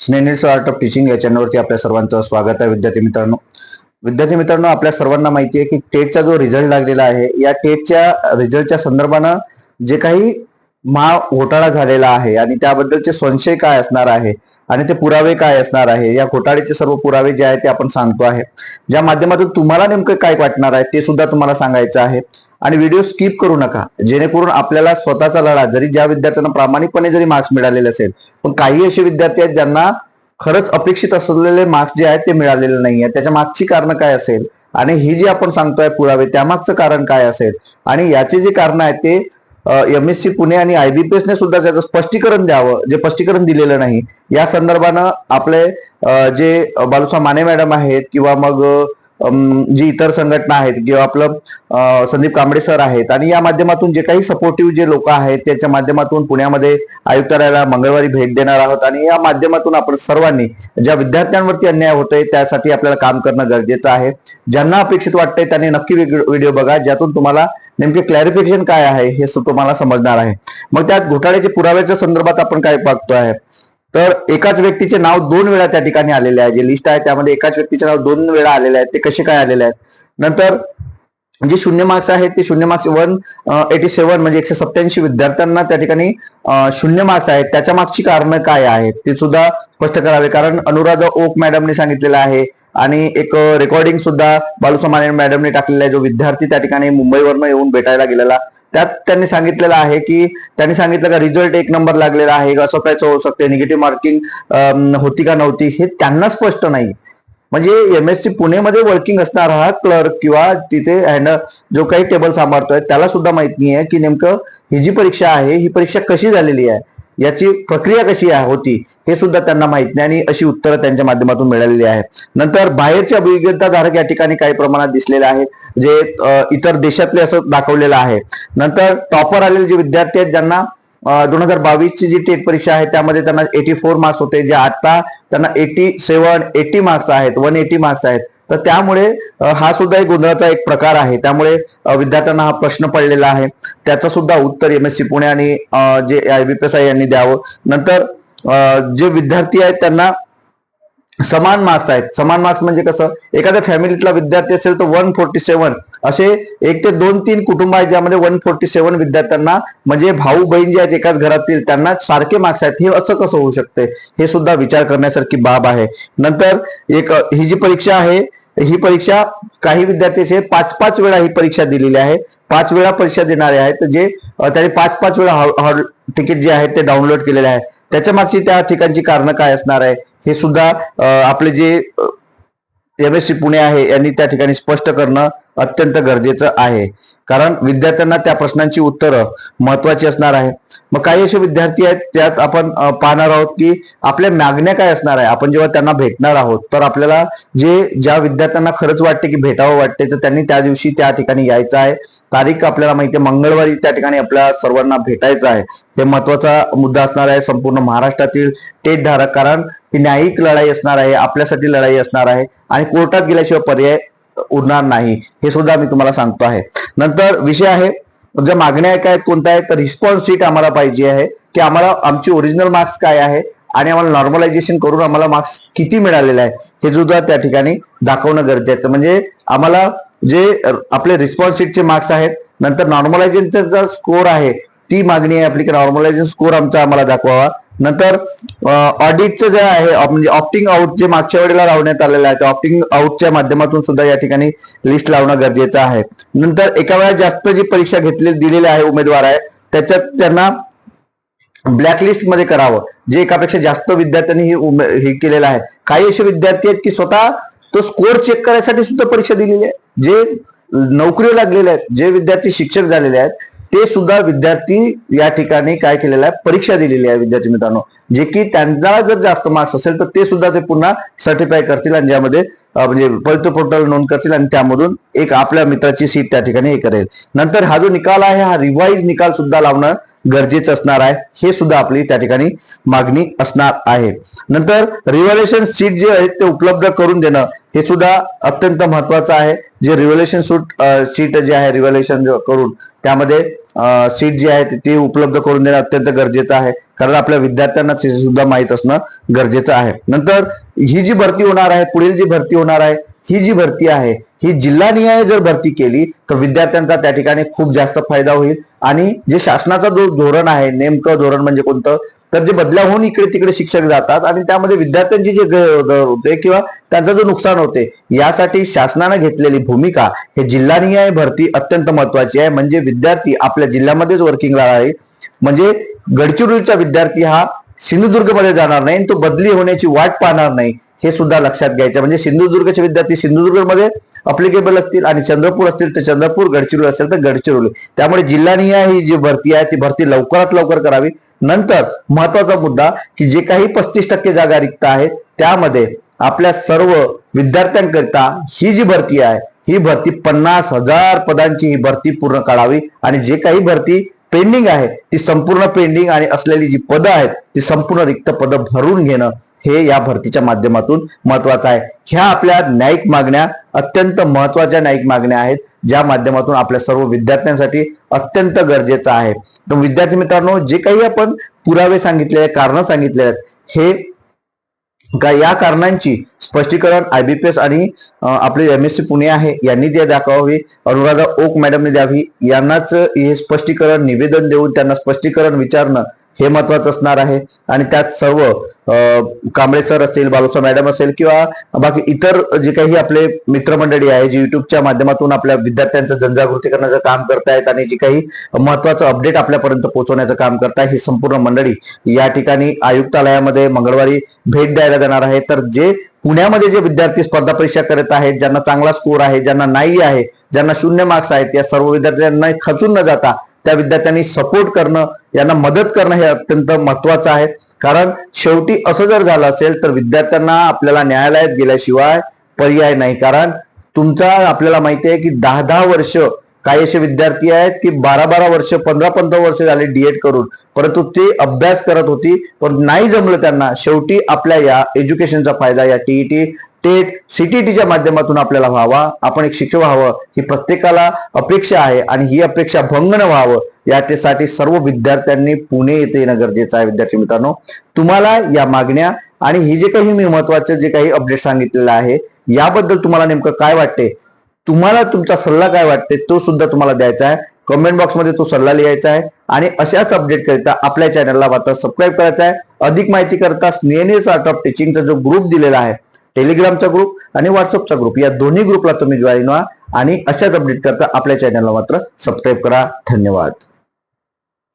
स्नेनिल्स art of teaching या चॅनलवरती आपल्या सर्वांचं स्वागत आहे विद्यार्थी मित्रांनो. विद्यार्थी मित्रांनो आपल्या सर्वांना माहिती आहे की टेटचा जो रिझल्ट लागलेला आहे या टेटच्या रिझल्टच्या संदर्भानं जे काही महा घोटाळा झालेला आहे आणि त्याबद्दलचे संशय काय असणार आहे आणि ते पुरावे काय असणार आहे या घोटाळ्याचे सर्व पुरावे जे आहेत ते आपण सांगतो आहे. ज्या माध्यमातून तुम्हाला नेमकं काय वाटणार आहे ते सुद्धा तुम्हाला सांगायचं आहे. आणि व्हिडिओ स्किप करू नका. जेणेकरून आपल्याला स्वतःचा लढा जरी ज्या विद्यार्थ्यांना प्रामाणिकपणे जरी मार्क्स मिळालेले असेल पण काही असे विद्यार्थी आहेत ज्यांना खरंच अपेक्षित असलेले मार्क्स जे आहेत ते मिळालेले नाही आहेत त्याच्या मागची कारण काय असेल? आणि ही जी आपण सांगतोय पुरावे त्यामागचं कारण काय असेल? आणि याचे जे कारण आहेत ते एम एस सी पुणे आणि आयबीपीएस ने सुद्धा त्याचं स्पष्टीकरण द्यावं जे स्पष्टीकरण दिलेलं नाही. या संदर्भानं आपले जे बालुसा माने मॅडम आहेत किंवा मग जी इतर संघटना आहेत किंवा आपलं संदीप कांबळे सर आहेत आणि या माध्यमातून जे काही सपोर्टिव्ह जे लोक आहेत त्याच्या माध्यमातून पुण्यामध्ये आयुक्तालयाला मंगळवारी भेट देणार आहोत आणि या माध्यमातून आपण सर्वांनी ज्या विद्यार्थ्यांवरती अन्याय होतोय त्यासाठी आपल्याला काम करणं गरजेचं आहे. ज्यांना अपेक्षित वाटतंय त्यांनी नक्की व्हिडिओ बघा ज्यातून तुम्हाला नेमके क्लॅरिफिकेशन काय आहे हे तुम्हाला समजणार आहे. मग त्यात घोटाळ्याच्या पुराव्याच्या संदर्भात आपण काय बघतो आहे तर एकाच व्यक्तीचे नाव दोन वेळा त्या ठिकाणी आलेले आहे. जे लिस्ट आहे त्यामध्ये एकाच व्यक्तीचे नाव दोन वेळा आलेले आहेत. ते कसे काय आलेले आहेत? नंतर जे शून्य मार्क्स आहेत ते शून्य मार्क्स वन एटी सेव्हन म्हणजे एकशे सत्याऐंशी विद्यार्थ्यांना त्या ठिकाणी शून्य मार्क्स आहेत. त्याच्या मागची कारणं काय आहेत? ते सुद्धा स्पष्ट करावे. कारण अनुराधा ओक मॅडमने सांगितलेलं आहे. आणि एक रेकॉर्डिंग सुद्धा बालुसमाने मॅडमने टाकलेला आहे. जो विद्यार्थी त्या ठिकाणी मुंबईवरनं येऊन भेटायला गेलेला त्यात त्यांनी सांगितलेलं आहे की त्यांनी सांगितलं का रिझल्ट एक नंबर लागलेला आहे असं कायच होऊ शकते निगेटिव्ह मार्किंग होती का नव्हती हे त्यांना स्पष्ट नाही. म्हणजे एम एस सी पुणेमध्ये वर्किंग असणारा हा क्लर्क किंवा तिथे हँड जो काही टेबल सांभाळतोय त्याला सुद्धा माहीत नाही आहे की नेमकं ही जी परीक्षा आहे ही परीक्षा कशी झालेली आहे. याची प्रक्रिया कशी होती हे सुद्धा त्यांना माहीत नाही आणि अशी उत्तरं त्यांच्या माध्यमातून मिळालेली आहेत. नंतर बाहेरचे अभिज्ञताधारक या ठिकाणी काही प्रमाणात दिसलेले आहेत जे इतर देशातले असं दाखवलेलं आहे. नंतर टॉपर आलेले जे विद्यार्थी आहेत ज्यांना दोन हजार बावीसची जी टेट परीक्षा आहे त्यामध्ये त्यांना एटी फोर मार्क्स होते जे आता त्यांना एटी सेवन एटी मार्क्स आहेत वन एटी मार्क्स आहेत. तर त्यामुळे हा सुद्धा एक गोंधळाचा एक प्रकार आहे. त्यामुळे विद्यार्थ्यांना हा प्रश्न पडलेला आहे. त्याचं सुद्धा उत्तर एम एस सी पुणे आणि जे I B P S I यांनी द्यावं. नंतर जे विद्यार्थी आहेत त्यांना समान मार्क्स आहेत. समान मार्क्स म्हणजे कसं? एखाद्या फॅमिलीतला विद्यार्थी असेल तर वन फोर्टी सेवन असे एक ते दोन तीन कुटुंब आहेत ज्यामध्ये वन फोर्टी सेव्हन विद्यार्थ्यांना म्हणजे भाऊ बहीण जे आहेत एकाच घरातील त्यांना सारखे मार्क्स आहेत. हे असं कसं होऊ शकते? हे सुद्धा विचार करण्यासारखी बाब आहे. नंतर एक ही जी परीक्षा आहे ही परीक्षा काही विद्यार्थी पाच पाच वेळा ही परीक्षा दिलेली आहे. पाच वेळा परीक्षा देणारे आहेत. जे त्याने पाच पाच वेळा हॉल तिकीट जे आहे ते डाउनलोड केलेले आहे त्याच्या मागची त्या ठिकाणची कारणं काय असणार आहे? हे सुद्धा आपले जे एम एस सी पुणे आहे यांनी त्या ठिकाणी स्पष्ट करणं अत्यंत गरजेचं आहे. कारण विद्यार्थ्यांना त्या प्रश्नांची उत्तरं महत्वाची असणार आहे. मग काही असे विद्यार्थी आहेत त्यात आपण पाहणार आहोत की आपल्या मागण्या काय असणार आहे? आपण जेव्हा त्यांना भेटणार आहोत तर आपल्याला जे ज्या विद्यार्थ्यांना खरंच वाटते की भेटावं वाटते तर त्यांनी त्या दिवशी त्या ठिकाणी यायचं आहे. तारीख आपल्याला माहिती आहे मंगळवारी त्या ठिकाणी आपल्या सर्वांना भेटायचं आहे. हे महत्त्वाचा मुद्दा असणार आहे संपूर्ण महाराष्ट्रातील टेट धारक कारण ही न्यायिक लढाई असणार आहे आपल्यासाठी लढाई असणार आहे. आणि कोर्टात गेल्याशिवाय पर्याय उरणार नाही हे सुद्धा मी तुम्हाला सांगतो आहे. नंतर विषय आहे ज्या मागण्या काय आहेत कोणत्या आहेत तर रिस्पॉन्स सीट आम्हाला पाहिजे आहे की आम्हाला आमची ओरिजिनल मार्क्स काय आहे आणि आम्हाला नॉर्मलायझेशन करून आम्हाला मार्क्स किती मिळालेले आहे हे सुद्धा त्या ठिकाणी दाखवणं गरजेचं म्हणजे आम्हाला जे आपले रिस्पॉन्स सीटचे मार्क्स आहेत नंतर नॉर्मलायझेशनचा जो स्कोर आहे ती मागणी आहे आपली की नॉर्मलायझेशन स्कोर आमचा आम्हाला दाखवावा. नंतर ऑडिटचं जे आहे म्हणजे ऑप्टिंग आउट जे मागच्या वेळेला लावण्यात आलेलं आहे त्या ऑप्टिंग आउटच्या माध्यमातून सुद्धा या ठिकाणी लिस्ट लावणं गरजेचं आहे. नंतर एका वेळा जास्त जी परीक्षा घेतली दिलेली आहे उमेदवार आहे त्याच्यात त्यांना ब्लॅकलिस्टमध्ये करावं. जे एकापेक्षा जास्त विद्यार्थ्यांनी हे उमे- हे केलेलं आहे. काही असे विद्यार्थी आहेत की स्वतः तो स्कोर चेक करायसाठी सुद्धा परीक्षा दिलेली आहे. जे नोकरी लागलेले आहेत जे विद्यार्थी शिक्षक झालेले आहेत ते सुद्धा विद्यार्थी या ठिकाणी काय केलेलं आहे? परीक्षा दिलेली आहे विद्यार्थी मित्रांनो. जे की त्यांना जर जास्त मार्क्स असेल तर ते सुद्धा ते पुन्हा सर्टिफाय करतील आणि ज्यामध्ये म्हणजे पवित्र पोर्टल नोंद करतील आणि त्यामधून एक आपल्या मित्राची सीट त्या ठिकाणी हे करेल. नंतर हा जो निकाल आहे हा रिवाईज निकाल सुद्धा लावणं गरजेचं असणार आहे. हे सुद्धा आपली त्या ठिकाणी मागणी असणार आहे. नंतर रिव्हॉल्युशन सीट जे आहेत ते उपलब्ध करून देणं हे सुद्धा अत्यंत महत्वाचं आहे. जे रिव्हॉल्युशन सूट सीट जे आहे रिव्हॉल्युशन करून त्यामध्ये सीट जी आहे ती उपलब्ध करून देणं अत्यंत गरजेचं आहे. कारण आपल्या विद्यार्थ्यांना सुद्धा माहीत असणं गरजेचं आहे. नंतर ही जी भरती होणार आहे पुढील जी भरती होणार आहे ही जी भरती आहे ही जिल्हानिहाय जर भरती केली तर विद्यार्थ्यांचा त्या ठिकाणी खूप जास्त फायदा होईल. आणि जे शासनाचा जो धोरण आहे नेमकं धोरण म्हणजे कोणतं तर जे बदल्या होऊन इकडे तिकडे शिक्षक जातात आणि त्यामध्ये विद्यार्थ्यांची जे होते किंवा त्यांचं जो नुकसान होते यासाठी शासनानं घेतलेली भूमिका हे जिल्हानिहाय भरती अत्यंत महत्वाची आहे. म्हणजे विद्यार्थी आपल्या जिल्ह्यामध्येच वर्किंगला आहे. म्हणजे गडचिरोलीचा विद्यार्थी हा सिंधुदुर्गमध्ये जाणार नाही आणि तो बदली होण्याची वाट पाहणार नाही. हे सुद्धा लक्षात घ्यायचं. म्हणजे सिंधुदुर्गचे विद्यार्थी सिंधुदुर्गमध्ये अप्लिकेबल असतील आणि चंद्रपूर असतील तर चंद्रपूर गडचिरोली असेल तर गडचिरोली. त्यामुळे जिल्हानिहाय ही जी भरती आहे ती भरती लवकरात लवकर करावी. नंतर महत्त्वाचा मुद्दा की जे काही पस्तीस टक्के जागा रिक्त आहेत त्यामध्ये आपल्या सर्व विद्यार्थ्यांकरिता ही जी भरती आहे ही भरती पन्नास हजार पदांची ही भरती पूर्ण काढावी आणि जे काही भरती पेंडिंग आहे ती संपूर्ण पेंडिंग आणि असलेली जी पदं आहेत ती संपूर्ण रिक्त पदं भरून घेणं हे या भरतीच्या माध्यमातून महत्वाचं आहे. ह्या आपल्या न्यायिक मागण्या अत्यंत महत्त्वाच्या न्यायिक मागण्या आहेत ज्या माध्यमातून आपल्या सर्व विद्यार्थ्यांसाठी अत्यंत गरजेचं आहे. तर विद्यार्थी मित्रांनो जे काही आपण पुरावे सांगितले कारण सांगितले आहेत हे का या कारणांची स्पष्टीकरण आयबीपीएस आणि आपले एम एस सी पुणे आहे यांनी ते दाखवावी अनुराधा ओक मॅडमने द्यावी यांनाच हे स्पष्टीकरण निवेदन देऊन त्यांना स्पष्टीकरण विचारणं हे महत्वाचं असणार आहे. आणि त्यात सर्व कांबळे सर असेल बालुसा मॅडम असेल किंवा बाकी इतर जे काही आपले मित्रमंडळी आहे जे युट्यूबच्या माध्यमातून आपल्या विद्यार्थ्यांचं जनजागृती करण्याचं काम करतायत आणि जे काही महत्वाचं अपडेट आपल्यापर्यंत पोहोचवण्याचं काम करताय ही संपूर्ण मंडळी या ठिकाणी आयुक्तालयामध्ये मंगळवारी भेट द्यायला जाणार आहे. तर जे पुण्यामध्ये जे विद्यार्थी स्पर्धा परीक्षा करत आहेत ज्यांना चांगला स्कोर आहे ज्यांना नाही आहे ज्यांना शून्य मार्क्स आहेत या सर्व विद्यार्थ्यांना खचून न जाता त्या विद्यार्थ्यांनी सपोर्ट करणं यांना मदत करणं हे अत्यंत महत्वाचं आहे. कारण शेवटी असं जर झालं असेल तर विद्यार्थ्यांना आपल्याला न्यायालयात गेल्याशिवाय पर्याय नाही. कारण तुमचा आपल्याला माहिती आहे की दहा दहा वर्ष काही असे विद्यार्थी आहेत की बारा बारा वर्ष पंधरा पंधरा वर्ष झाले डीएड करून. परंतु ते अभ्यास करत होती पण नाही जमलं त्यांना. शेवटी आपल्या या एज्युकेशनचा फायदा या टीईटी ते सीटीटीच्या माध्यमातून आपल्याला व्हावा. आपण एक शिक्षक व्हावं ही प्रत्येकाला अपेक्षा आहे आणि ही अपेक्षा भंग न व्हावं याच्यासाठी सर्व विद्यार्थ्यांनी पुणे येथे येणं गरजेचं आहे. विद्यार्थी मित्रांनो तुम्हाला या मागण्या आणि ही जे काही मी महत्त्वाचे जे काही अपडेट सांगितलेलं आहे याबद्दल तुम्हाला नेमकं काय वाटते? तुम्हाला तुमचा सल्ला काय वाटते? तो सुद्धा तुम्हाला द्यायचा आहे. कमेंट बॉक्समध्ये तो सल्ला लिहायचा आहे. आणि अशाच अपडेटकरिता आपल्या चॅनलला मात्र सबस्क्राईब करायचा आहे. अधिक माहिती करता स्नेहनीस आर्ट ऑफ टीचिंगचा जो ग्रुप दिलेला आहे टेलिग्रामचा ग्रुप आणि व्हॉट्सअपचा ग्रुप या दोन्ही ग्रुपला तुम्ही जॉईन व्हा आणि अशाच अपडेट करता आपल्या चॅनलला मात्र सबस्क्राईब करा. धन्यवाद.